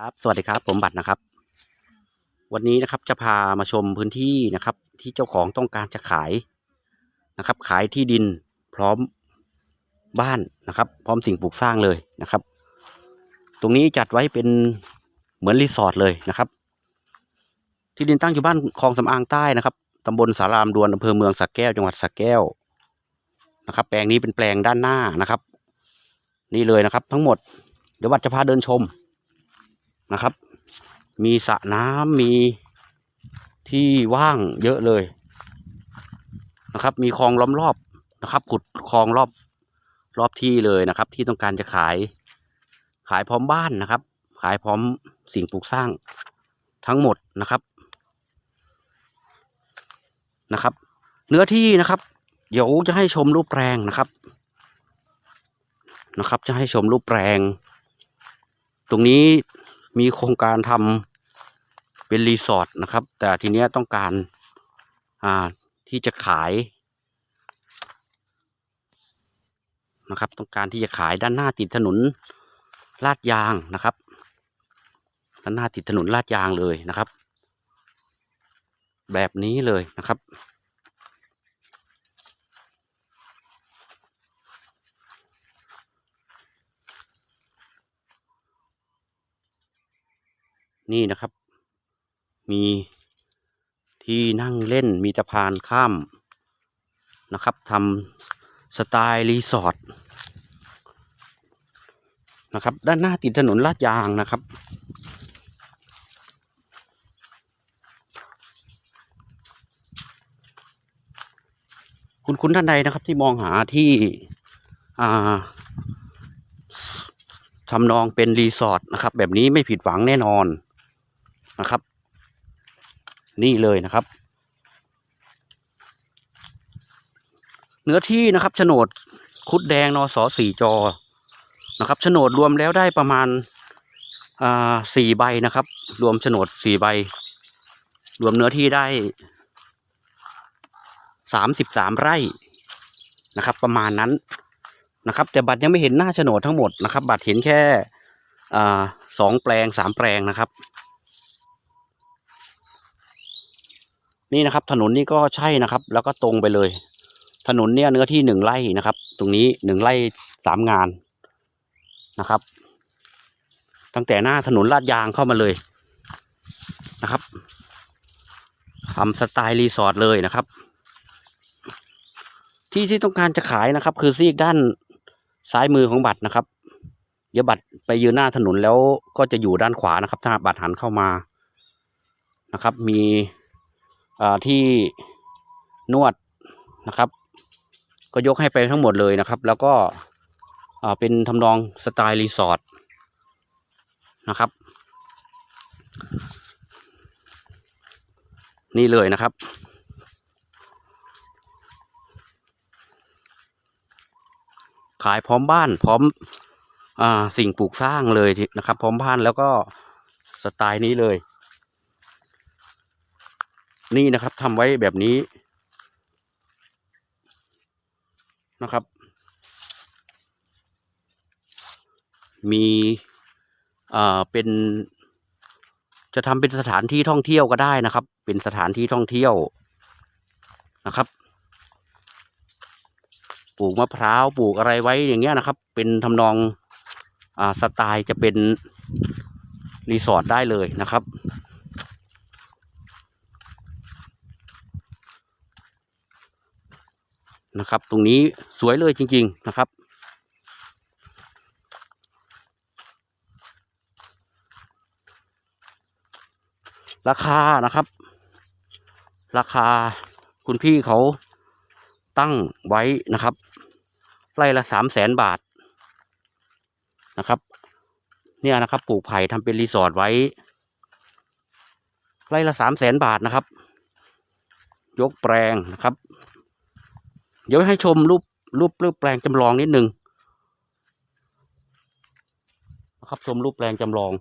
ครับสวัสดีครับ ผมบัตรนะครับ วันนี้นะครับจะพามาชมพื้นที่นะครับ ที่เจ้าของต้องการจะขายนะครับ ขายที่ดินพร้อมบ้านนะครับ พร้อมสิ่งปลูกสร้างเลยนะครับ ตรงนี้จัดไว้เป็นเหมือนรีสอร์ทเลยนะครับ ที่ดินตั้งอยู่บ้านคลองสำอางใต้นะครับตำบลสารามดวนอำเภอเมืองสักแก้วจังหวัดสักแก้วนะครับ แปลงนี้เป็นแปลงด้านหน้านะครับ นี่เลยนะครับ ทั้งหมดเดี๋ยววัดจะพาเดินชม นะครับ มีสระน้ำมีที่ว่างเยอะเลยนะครับ มีคลองล้อมรอบนะครับ ขุดคลองรอบรอบที่เลยนะครับ ที่ต้องการจะขาย ขายพร้อมบ้านนะครับ ขายพร้อมสิ่งปลูกสร้างทั้งหมดนะครับนะครับ เนื้อที่นะครับ เดี๋ยวจะให้ชมรูปแปลงนะครับนะครับ จะให้ชมรูปแปลง ตรงนี้ มีโครงการทำเป็นรีสอร์ทนะครับ แต่ทีเนี้ยต้องการอ่าที่จะขายนะครับ ต้องการที่จะขายด้านหน้าติดถนนลาดยางนะครับ ด้านหน้าติดถนนลาดยางเลยนะครับ แบบนี้เลยนะครับ นี่นะครับ มีที่นั่งเล่นมีสะพานข้ามนะครับทำสไตล์รีสอร์ทนะครับ ด้านหน้าติดถนนลาดยางนะครับ คุณคุณท่านใดนะครับที่มองหาที่ทำนองเป็นรีสอร์ทนะครับ แบบนี้ไม่ผิดหวังแน่นอน นะครับ นี่เลยนะครับ เนื้อที่นะครับโฉนดคุดแดงนอสสี่จอนะครับโฉนดรวมแล้วได้ประมาณอ่าสี่ใบนะครับ รวมโฉนดสี่ใบ รวมเนื้อที่ได้สามสิบสามไร่นะครับ ประมาณนั้นนะครับ แต่บัตรยังไม่เห็นหน้าโฉนดทั้งหมดนะครับ บัตรเห็นแค่อ่าสองแปลงสามแปลงนะครับ นี่นะครับ ถนนนี่ก็ใช่นะครับ แล้วก็ตรงไปเลย ถนนเนี่ยเนื้อที่หนึ่งไร่นะครับ ตรงนี้หนึ่งไร่สามงานนะครับ ตั้งแต่หน้าถนนลาดยางเข้ามาเลยนะครับทำสไตล์รีสอร์ทเลยนะครับ ที่ที่ต้องการจะขายนะครับ คือซีกด้านซ้ายมือของบัตรนะครับเดี๋ยวบัตรไปยืนหน้าถนนแล้วก็จะอยู่ด้านขวานะครับ ถ้าบัตรหันเข้ามานะครับ มี ที่นวดนะครับ ก็ยกให้ไปทั้งหมดเลยนะครับ แล้วก็เป็นทำนองสไตล์รีสอร์ทนะครับ นี่เลยนะครับขายพร้อมบ้านพร้อมอสิ่งปลูกสร้างเลยนะครับ พร้อมบ้านแล้วก็สไตล์นี้เลย นี่นะครับทำไว้แบบนี้นะครับ มีอ่าเป็น จะทำเป็นสถานที่ท่องเที่ยวก็ได้นะครับ เป็นสถานที่ท่องเที่ยวนะครับปลูกมะพร้าวปลูกอะไรไว้อย่างเงี้ยนะครับ เป็นทำนองอ่าสไตล์จะเป็นรีสอร์ทได้เลยนะครับ นะครับ ตรงนี้สวยเลยจริง ๆนะครับ ราคานะครับ ราคาคุณพี่เขาตั้งไว้นะครับไร่ละสามแสนบาทนะครับ เนี่ยนะครับปลูกไผ่ทำเป็นรีสอร์ทไว้ไร่ละสามแสนบาทนะครับ ยกแปลงนะครับ เดี๋ยวให้ชมรูปรูปรูปแปลงจำลองนิดนึงนะครับชมรูปแปลงจำลอง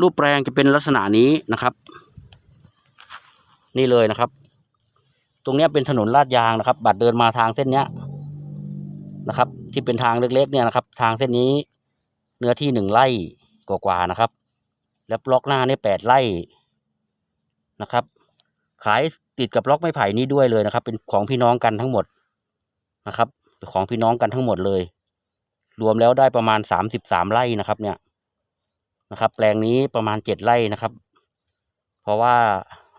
รูปแปลงจะเป็นลักษณะนี้นะครับ นี่เลยนะครับ ตรงนี้เป็นถนนลาดยางนะครับ บัตรเดินมาทางเส้นนี้นะครับ ที่เป็นทางเล็กๆเนี่ยนะครับ ทางเส้นนี้เนื้อที่หนึ่งไร่กว่าๆนะครับ แล้วบล็อกหน้านี่แปดไร่นะครับ ขายติดกับบล็อกไม้ไผ่นี้ด้วยเลยนะครับ เป็นของพี่น้องกันทั้งหมดนะครับ ของพี่น้องกันทั้งหมดเลย รวมแล้วได้ประมาณสามสิบสามไร่นะครับ เนี่ยนะครับ แปลงนี้ประมาณเจ็ดไร่นะครับ เพราะว่า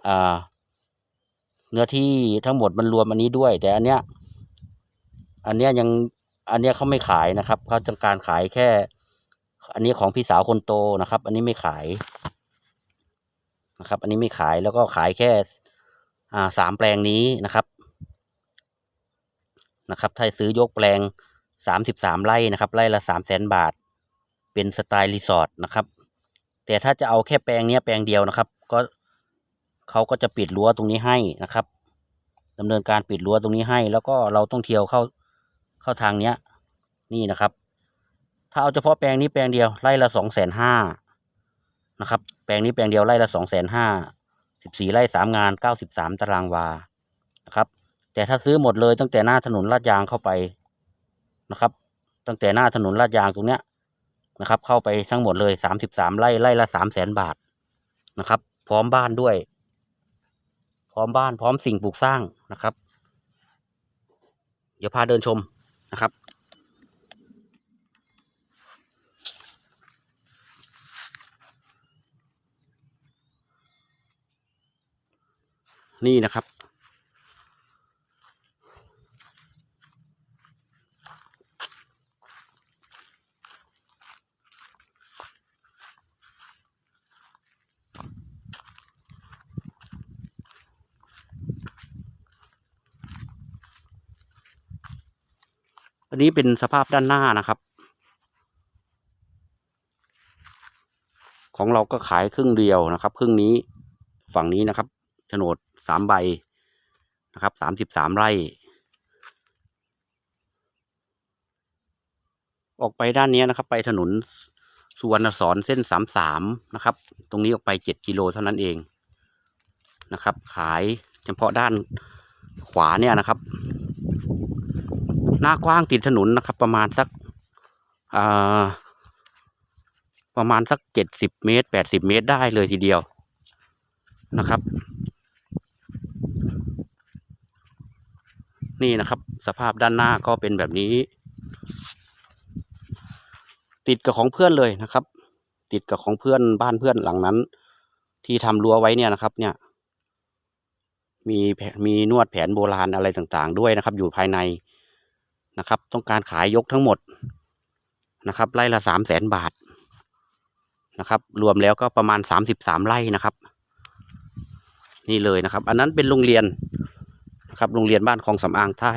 อ่าเนื้อที่ทั้งหมดมันรวมอันนี้ด้วย แต่อันเนี้ย อันเนี้ยยังอันเนี้ยเขาไม่ขายนะครับเขาต้องการขายแค่ อันนี้ของพี่สาวคนโตนะครับ อันนี้ไม่ขายนะครับ อันนี้ไม่ขายแล้วก็ขายแค่อ่าสามแปลงนี้นะครับนะครับ ถ้าซื้อยกแปลงสามสิบสามไร่นะครับ ไร่ละสามแสนบาท เป็นสไตล์รีสอร์ทนะครับ แต่ถ้าจะเอาแค่แปลงเนี้ยแปลงเดียวนะครับ ก็เขาก็จะปิดรั้วตรงนี้ให้นะครับดำเนินการปิดรั้วตรงนี้ให้ แล้วก็เราต้องเที่ยวเข้าเข้าทางเนี้ย นี่นะครับ ถ้าเอาเฉพาะแปลงนี้แปลงเดียวไร่ละสองแสนห้านะครับ แปลงนี้แปลงเดียวไร่ละสองแสนห้าสิบสี่ไร่สามงานเก้าสิบสามตารางวานะครับ แต่ถ้าซื้อหมดเลยตั้งแต่หน้าถนนลาดยางเข้าไปนะครับ ตั้งแต่หน้าถนนลาดยางตรงเนี้ยนะครับ เข้าไปทั้งหมดเลยสามสิบสามไร่ไร่ละสามแสนบาทนะครับ พร้อมบ้านด้วย พร้อมบ้านพร้อมสิ่งปลูกสร้างนะครับ เดี๋ยวพาเดินชมนะครับ นี่นะครับ อันนี้เป็นสภาพด้านหน้านะครับ ของเราก็ขายครึ่งเดียวนะครับ ครึ่งนี้ฝั่งนี้นะครับโฉนด สามใบนะครับสามสิบสามไร่ ออกไปด้านนี้นะครับ ไปถนนสุวรรณสอนเส้นสามสามนะครับ ตรงนี้ออกไปเจ็ดกิโลเท่านั้นเองนะครับ ขายเฉพาะด้านขวาเนี่ยนะครับ หน้ากว้างติดถนนนะครับ ประมาณสักประมาณสักเจ็ดสิบเมตรแปดสิบเมตรได้เลยทีเดียวนะครับ นี่นะครับ สภาพด้านหน้าก็เป็นแบบนี้ ติดกับของเพื่อนเลยนะครับ ติดกับของเพื่อนบ้านเพื่อนหลังนั้น ที่ทำรั้วไว้เนี่ยนะครับ เนี่ย มีมีนวดแผนโบราณอะไรต่างๆ ด้วยนะครับ อยู่ภายในนะครับ ต้องการขายยกทั้งหมดนะครับ ไร่ละสามแสนบาทนะครับ รวมแล้วก็ประมาณสามสิบสามไร่นะครับ นี่เลยนะครับ อันนั้นเป็นโรงเรียน นะครับ โรงเรียนบ้านคลองสำอางใต้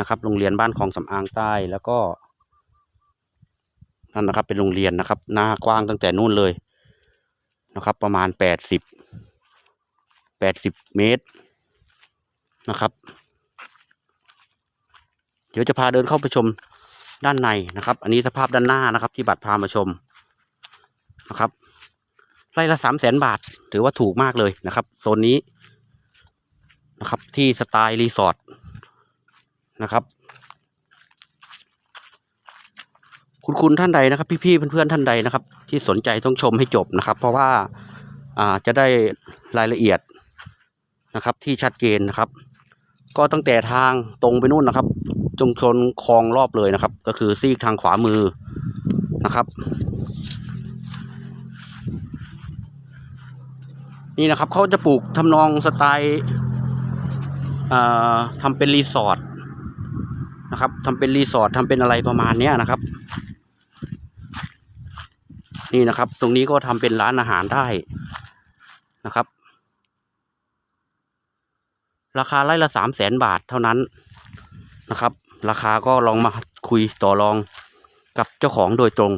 นะครับ โรงเรียนบ้านคลองสำอางใต้แล้วก็นั่นนะครับเป็นโรงเรียนนะครับ หน้ากว้างตั้งแต่นู่นเลยนะครับ ประมาณแปดสิบแปดสิบเมตรนะครับ เดี๋ยวจะพาเดินเข้าไปชมด้านในนะครับ อันนี้สภาพด้านหน้านะครับ ที่บัตรพามาชมนะครับไร่ละสามแสนบาท ถือว่าถูกมากเลยนะครับโซนนี้ นะครับ ที่สไตล์รีสอร์ทนะครับ คุณคุณท่านใดนะครับ พี่ๆเพื่อนๆท่านใดนะครับ ที่สนใจต้องชมให้จบนะครับ เพราะว่าอ่าจะได้รายละเอียดนะครับ ที่ชัดเจนนะครับ ก็ตั้งแต่ทางตรงไปนู่นนะครับ จงชนคลองรอบเลยนะครับ ก็คือซีกทางขวามือนะครับนี่นะครับเขาจะปลูกทำนองสไตล์ ทำเป็นรีสอร์ทนะครับทำเป็นรีสอร์ททำเป็นอะไรประมาณเนี้ยนะครับ นี่นะครับ ตรงนี้ก็ทำเป็นร้านอาหารได้นะครับ ราคาไร่ละสามแสนบาทเท่านั้นนะครับ ราคาก็ลองมาคุยต่อรองกับเจ้าของโดยตรง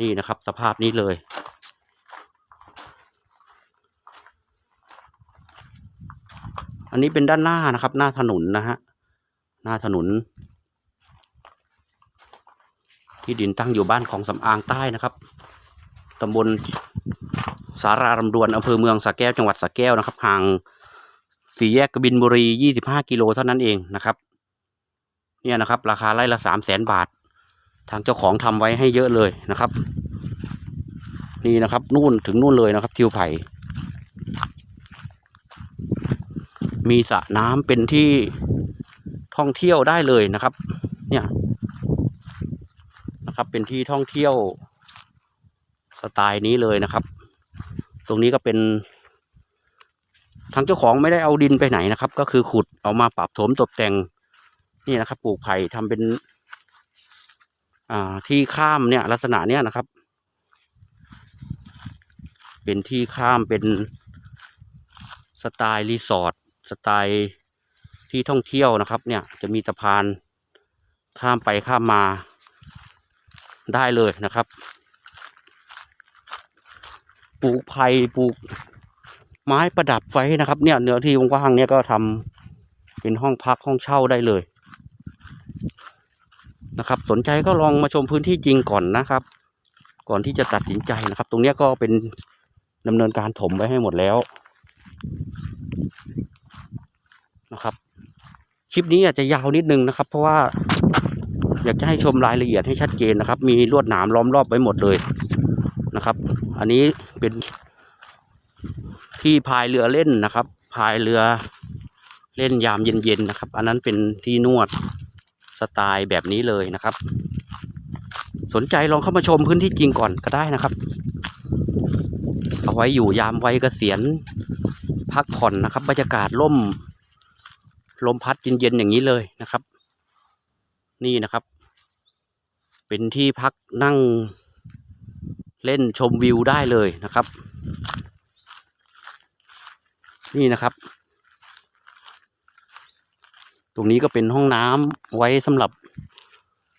นี่นะครับสภาพนี้เลย อันนี้เป็นด้านหน้านะครับ หน้าถนนนะฮะหน้าถนน ที่ดินตั้งอยู่บ้านของสำอางใต้นะครับตำบลสารารำดวนอำเภอเมืองสระแก้วจังหวัดสระแก้วนะครับห่างสี่แยกกบินบุรียี่สิบห้ากิโลเท่านั้นเองนะครับเนี่ยนะครับ ราคาไร่ละสามแสนบาท ทางเจ้าของทำไว้ให้เยอะเลยนะครับ นี่นะครับ นู่นถึงนู่นเลยนะครับ ทิวไผ่ มีสระน้ำเป็นที่ท่องเที่ยวได้เลยนะครับ เนี่ยนะครับเป็นที่ท่องเที่ยวสไตล์นี้เลยนะครับ ตรงนี้ก็เป็นทางเจ้าของไม่ได้เอาดินไปไหนนะครับ ก็คือขุดเอามาปรับโถมตกแต่งนี่นะครับ ปลูกไผ่ทำเป็น อ่าที่ข้ามเนี่ย ลักษณะเนี้ยนะครับ เป็นที่ข้ามเป็นสไตล์รีสอร์ท สไตล์ที่ท่องเที่ยวนะครับ เนี่ยจะมีสะพานข้ามไปข้ามมาได้เลยนะครับ ปลูกไผ่ปลูกไม้ประดับไว้นะครับ เนี่ยเนื้อที่ว่างๆเนี่ยก็ทำเป็นห้องพักห้องเช่าได้เลยนะครับ สนใจก็ลองมาชมพื้นที่จริงก่อนนะครับ ก่อนที่จะตัดสินใจนะครับ ตรงเนี้ยก็เป็นดำเนินการถมไว้ให้หมดแล้ว นะครับ คลิปนี้อาจจะยาวนิดนึงนะครับ เพราะว่าอยากจะให้ชมรายละเอียดให้ชัดเจนนะครับ มีลวดหนามล้อมรอบไว้หมดเลยนะครับ อันนี้เป็นที่พายเรือเล่นนะครับพายเรือเล่นยามเย็นๆนะครับ อันนั้นเป็นที่นวดสไตล์แบบนี้เลยนะครับ สนใจลองเข้ามาชมพื้นที่จริงก่อนก็ได้นะครับ เอาไว้อยู่ยามไวัยเกษียณพักผ่อนนะครับบรรยากาศร่ม ลมพัดเย็นๆอย่างนี้เลยนะครับ นี่นะครับ เป็นที่พักนั่งเล่นชมวิวได้เลยนะครับ นี่นะครับ ตรงนี้ก็เป็นห้องน้ำไว้สำหรับ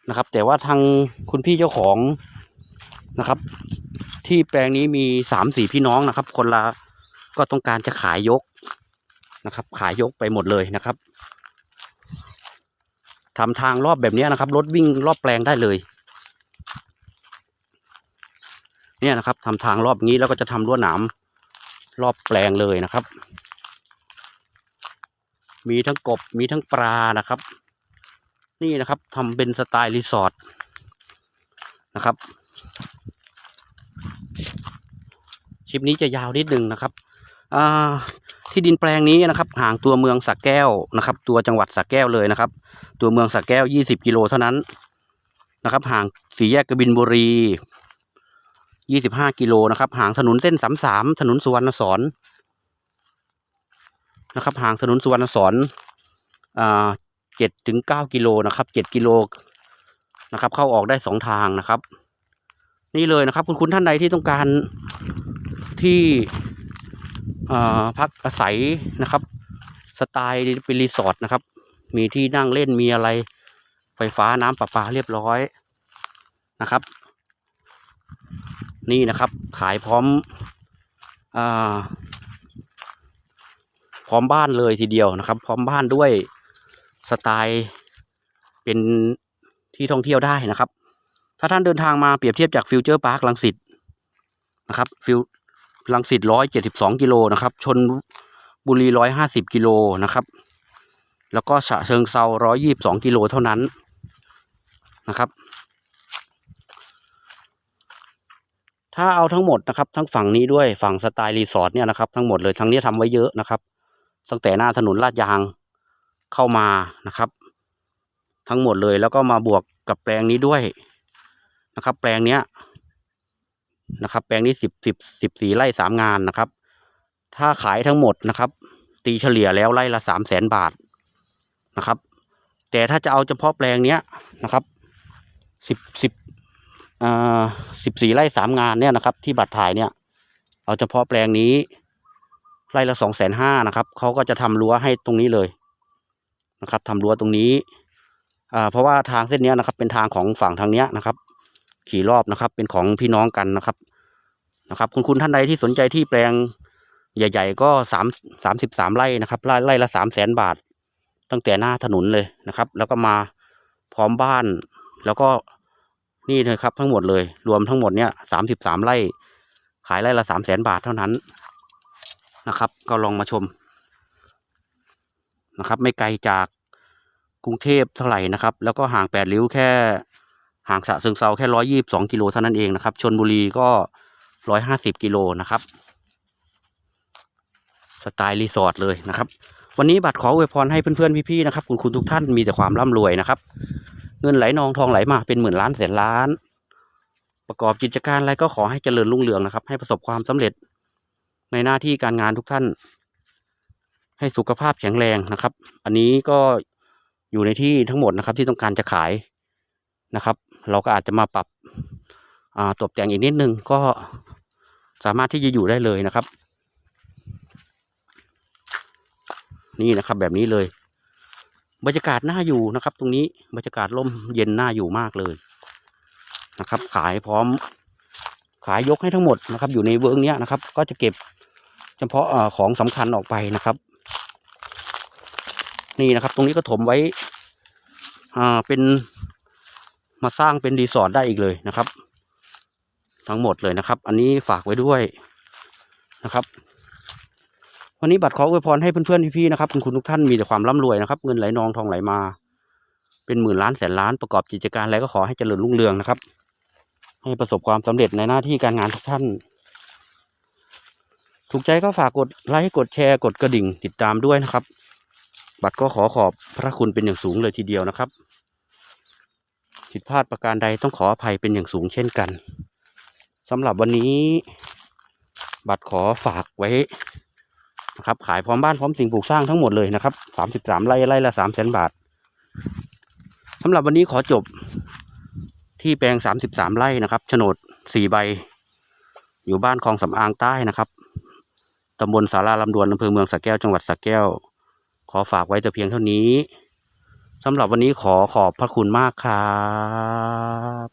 นะครับ แต่ว่าทางคุณพี่เจ้าของนะครับ ที่แปลงนี้มีสามสี่พี่น้องนะครับ คนละก็ต้องการจะขายยก นะครับ ขายยกไปหมดเลยนะครับทำทางรอบแบบนี้นะครับ รถวิ่งรอบแปลงได้เลย เนี่ยนะครับทำทางรอบนี้แล้วก็จะทำรั้วหนามรอบแปลงเลยนะครับ มีทั้งกบมีทั้งปลานะครับ นี่นะครับทำเป็นสไตล์รีสอร์ทนะครับ คลิปนี้จะยาวนิดนึงนะครับ อ่า ที่ดินแปลงนี้นะครับ ห่างตัวเมืองสักแก้วนะครับ ตัวจังหวัดสักแก้วเลยนะครับ ตัวเมืองสักแก้ว 20 กิโลเท่านั้นนะครับ ห่างสี่แยกกบินบุรี 25 กิโลนะครับ ห่างถนนเส้น33ถนนสุวรรณสอนนะครับ ห่างถนนสุวรรณสอนอ่า7ถึง9กิโลนะครับ7กิโลนะครับ เข้าออกได้สองทางนะครับ นี่เลยนะครับ คุณคุณท่านใดที่ต้องการที่ พักอาศัยนะครับ สไตล์เป็นรีสอร์ทนะครับ มีที่นั่งเล่นมีอะไร ไฟฟ้าน้ำประปาเรียบร้อยนะครับ นี่นะครับขายพร้อมอพร้อมบ้านเลยทีเดียวนะครับ พร้อมบ้านด้วยสไตล์เป็นที่ท่องเที่ยวได้นะครับ ถ้าท่านเดินทางมาเปรียบเทียบจากฟิวเจอร์พาร์คลังสิตนะครับฟิว ลังสิตร้อยเจ็ดสิบสองกิโลนะครับ ชนบุรีร้อยห้าสิบกิโลนะครับ แล้วก็ฉะเชิงเซาร้อยยี่บสองกิโลเท่านั้นนะครับ ถ้าเอาทั้งหมดนะครับ ทั้งฝั่งนี้ด้วยฝั่งสไตล์รีสอร์ทเนี่ยนะครับ ทั้งหมดเลยทั้งนี้ทำไว้เยอะนะครับ ตั้งแต่หน้าถนนลาดยางเข้ามานะครับ ทั้งหมดเลยแล้วก็มาบวกกับแปลงนี้ด้วยนะครับ แปลงเนี้ย นะครับ แปลงนี้สิบสิบสิบสี่ไร่สามงานนะครับ ถ้าขายทั้งหมดนะครับ ตีเฉลี่ยแล้วไร่ละสามแสนบาทนะครับ แต่ถ้าจะเอาเฉพาะแปลงเนี้ยนะครับสิบสิบอ่าสิบสี่ไร่สามงานเนี่ยนะครับ ที่บัตรถ่ายเนี่ย เอาเฉพาะแปลงนี้ไร่ละสองแสนห้านะครับเขาก็จะทำรั้วให้ตรงนี้เลยนะครับทำรั้วตรงนี้อ่าเพราะว่าทางเส้นเนี้ยนะครับ เป็นทางของฝั่งทางเนี้ยนะครับ ขี่รอบนะครับ เป็นของพี่น้องกันนะครับนะครับ คุณคุณท่านใดที่สนใจที่แปลงใหญ่ ๆ ก็สามสามสิบสามไร่นะครับไร่ไร่ละสามแสนบาท ตั้งแต่หน้าถนนเลยนะครับ แล้วก็มาพร้อมบ้าน แล้วก็นี่เลยครับทั้งหมดเลย รวมทั้งหมดเนี้ยสามสิบสามไร่ ขายไร่ละสามแสนบาทเท่านั้นนะครับ ก็ลองมาชมนะครับ ไม่ไกลจากกรุงเทพเท่าไหร่นะครับ แล้วก็ห่างแปดริ้วแค่ ห่างสะเชิงเซาแค่ร้อยยี่บสองกิโลเท่านั้นเองนะครับชนบุรีก็ร้อยห้าสิบกิโลนะครับ สไตล์รีสอร์ทเลยนะครับ วันนี้บัตรขออวยพรให้เพื่อนๆพี่ๆนะครับ คุณคุณทุกท่านมีแต่ความร่ำรวยนะครับ เงินไหลนองทองไหลมาเป็นหมื่นล้านแสนล้าน ประกอบกิจการอะไรก็ขอให้เจริญรุ่งเรืองนะครับ ให้ประสบความสำเร็จในหน้าที่การงานทุกท่าน ให้สุขภาพแข็งแรงนะครับ อันนี้ก็อยู่ในที่ทั้งหมดนะครับที่ต้องการจะขายนะครับ เราก็อาจจะมาปรับตกแต่งอีกนิดนึงก็สามารถที่จะอยู่ได้เลยนะครับ นี่นะครับแบบนี้เลย บรรยากาศน่าอยู่นะครับ ตรงนี้บรรยากาศร่มเย็นน่าอยู่มากเลยนะครับ ขายพร้อมขายยกให้ทั้งหมดนะครับ อยู่ในเวิร์กเนี้ยนะครับ ก็จะเก็บเฉพาะของสำคัญออกไปนะครับ นี่นะครับ ตรงนี้ก็ถมไว้ อ่าเป็น มาสร้างเป็นรีสอร์ทได้อีกเลยนะครับ ทั้งหมดเลยนะครับ อันนี้ฝากไว้ด้วยนะครับ วันนี้บัตรขออวยพรให้เพื่อนๆพี่ๆนะครับคุณคุณทุกท่านมีแต่ความร่ำรวยนะครับ เงินไหลนองทองไหลมา เป็นหมื่นล้านแสนล้านประกอบกิจการอะไรก็ขอให้เจริญรุ่งเรืองนะครับ ให้ประสบความสำเร็จในหน้าที่การงานทุกท่าน ถูกใจก็ฝากกดไลค์กดแชร์กดกระดิ่งติดตามด้วยนะครับ บัตรก็ขอขอบพระคุณเป็นอย่างสูงเลยทีเดียวนะครับ ผิดพลาดประการใดต้องขออภัยเป็นอย่างสูงเช่นกันสำหรับวันนี้ บัตรขอฝากไว้นะครับขายพร้อมบ้านพร้อมสิ่งปลูกสร้างทั้งหมดเลยนะครับสามสิบสามไร่ไร่ละสามแสนบาทสำหรับวันนี้ขอจบที่แปลงสามสิบสามไร่นะครับโฉนดสี่ใบ อยู่บ้านคลองสำอางใต้นะครับตำบลสาราลำดวนอำเภอเมืองสระแก้วจังหวัดสระแก้ว ขอฝากไว้แต่เพียงเท่านี้ สำหรับวันนี้ขอขอบพระคุณมากครับ